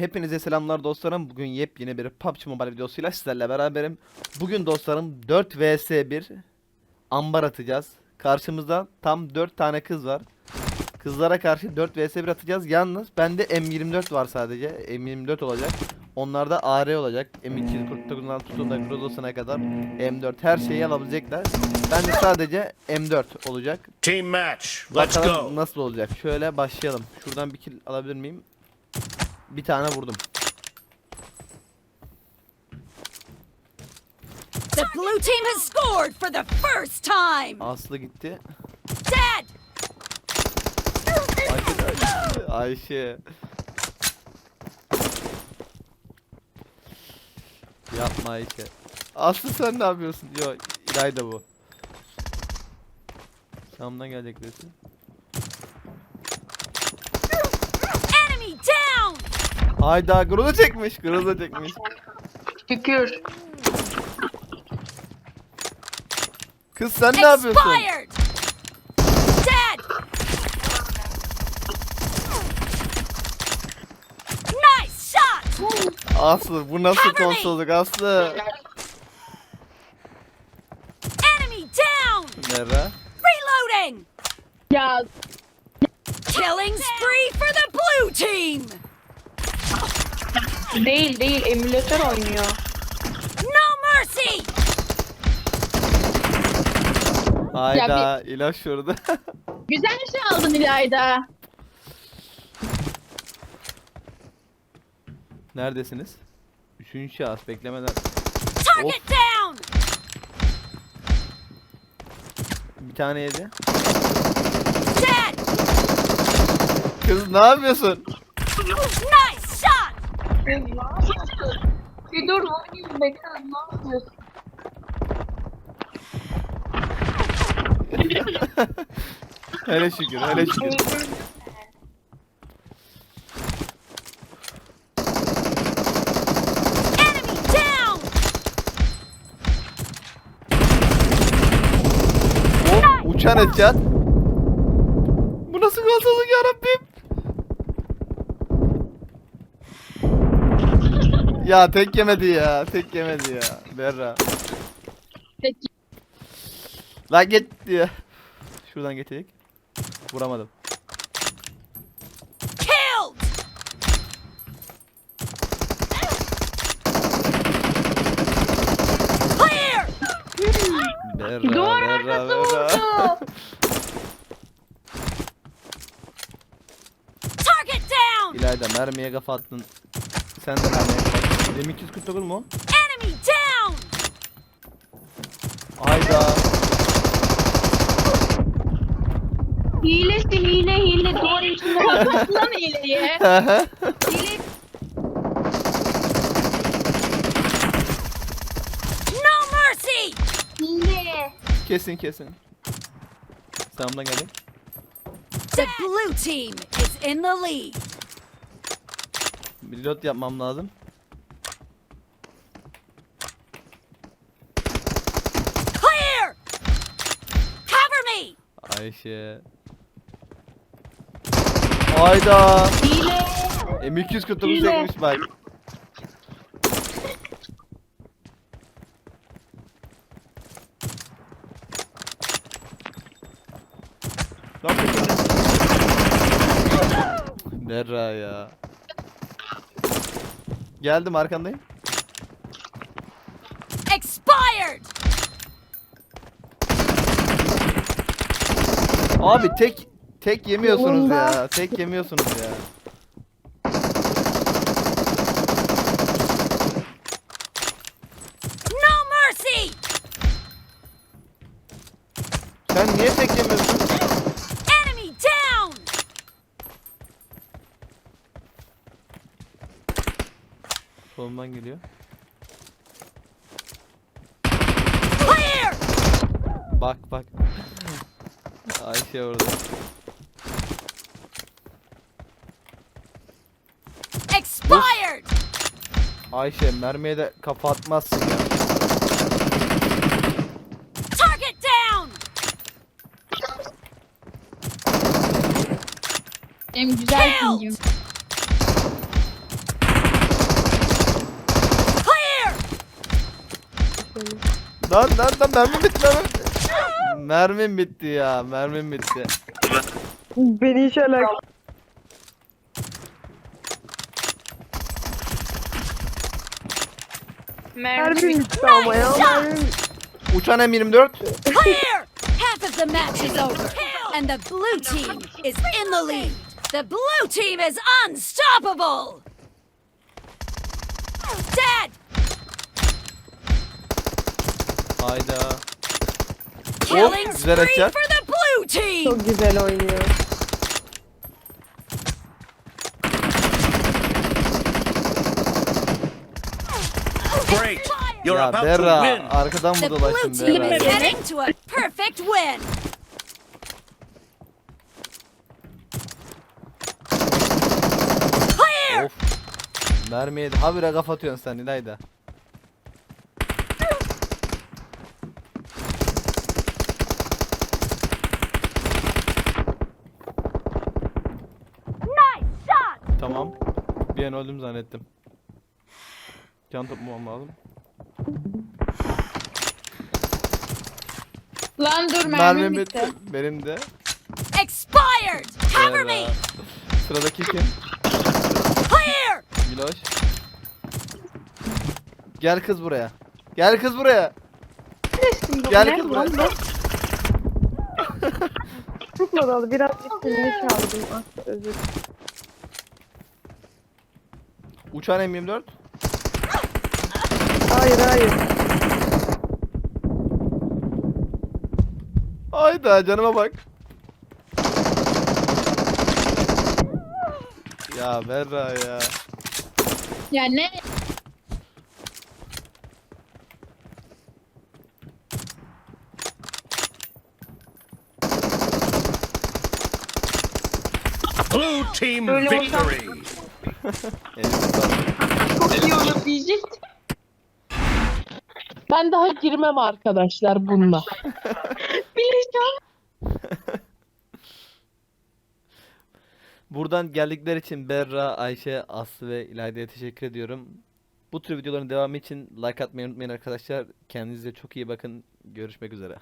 Hepinize selamlar dostlarım. Bugün yepyeni bir PUBG Mobile videosuyla sizlerle beraberim. Bugün dostlarım 4 vs 1 ambar atacağız. Karşımızda tam 4 tane kız var. Kızlara karşı 4 vs 1 atacağız. Yalnız bende M24 var sadece. M24 olacak. Onlarda AR olacak. M249'dan tutun da Grozos'una kadar M4 her şeyi alabilecekler. Bende sadece M4 olacak. Team match. Let's Bakalım go. nasıl olacak. Şöyle başlayalım. Şuradan bir kill alabilir miyim? Bir tane vurdum. The blue team has scored for the first time. Aslı gitti. Dead. Ayşe. Ayşe. Yapma Ayşe. Aslı sen ne yapıyorsun? Yo İlayda bu. Samdan gelecek birisi. Enemy down. Hayda Groza çekmiş. Groza çekmiş. Şükür. Kız sen ne yapıyorsun? Expired. Dead. Nice shot. Aslı bu nasıl Cover me. konsolosluk Aslı? Enemy down. Nere? Reloading. Ya Killing spree for the blue team. Değil değil emülatör oynuyor. No mercy. Hayda ilaç şurada. Güzel şey aldın İlayda. Neredesiniz? Üçüncü şahıs beklemeden. Target down. Bir tane yedi. Dead. Kız ne yapıyorsun? Nice shot. Bir dur oynayayım bekle ne yapıyorsun? hele şükür, hele şükür. Enemy down. Hop, uçan edecek. Bu nasıl konsolosluk yarabbim? Ya tek yemedi ya, tek yemedi ya. Berra. Peki. La git diye. Şuradan getirdik. Vuramadım. Killed. Clear. Berra, Duvar berra, arkası berra. vurdu. Target down. İlayda mermiye kafa attın. Sen de mermiye kafa. M249 mu? Enemy down. Hayda. Hilesi hile hile duvar içinde kapat lan hileyi. Hile No mercy. hile. kesin kesin. Sağımdan geldi. The blue team is in the lead. Bir reload yapmam lazım. Clear. Cover me. Ayşe. Hayda. Hile. M249 Hile. çekmiş bak. Berra ya. Geldim arkandayım. Expired. Abi tek tek yemiyorsunuz Yolunda. ya. Tek yemiyorsunuz ya. No mercy. Sen niye tek yemiyorsun? Enemy down. Solumdan geliyor. Clear. Bak bak. Ayşe orada. Expired. Ayşe mermiye de kafa atmazsın ya. Target down. Hem güzel Killed. Clear. Lan lan lan mermi bitti mermi. Mermim bitti ya mermim bitti. Beni hiç alak. Mermi bitti ama ya. Mermi Uçan M24. Clear! Half of the match is over, and the blue team is in the lead. The blue team is unstoppable! Dead! Hayda. Killing güzel spree headshot. for the blue team! çok güzel oynuyor. Great! You're Ya about to Berra win! arkadan The mı blue dolaştın team is Berra? heading to a perfect win! Clear! Of. Mermi yedi. Habire kafa atıyorsun sen İlayda. Nice shot! Tamam. Bir an öldüm zannettim. Can toplamam lazım. Lan dur mermim Mermim bitti. bitti. Benim de. Expired! Cover me! Sıradaki kim? Clear! Miloş. Gel kız buraya. Gel kız buraya. Gel kız buraya. Tutmadı. Birazcık dilini çaldım. Ah özür. Uçan M24. Hayır hayır. Hayda canıma bak. Ya Berra ya. Ya ne? Blue team victory! Elinize sağlık. Çok iyi olur diyecektim. Ben daha girmem arkadaşlar bununla. Bileceğim. Buradan geldikleri için Berra, Ayşe, Aslı ve İlayda'ya teşekkür ediyorum. Bu tür videoların devamı için like atmayı unutmayın arkadaşlar. Kendinize çok iyi bakın. Görüşmek üzere.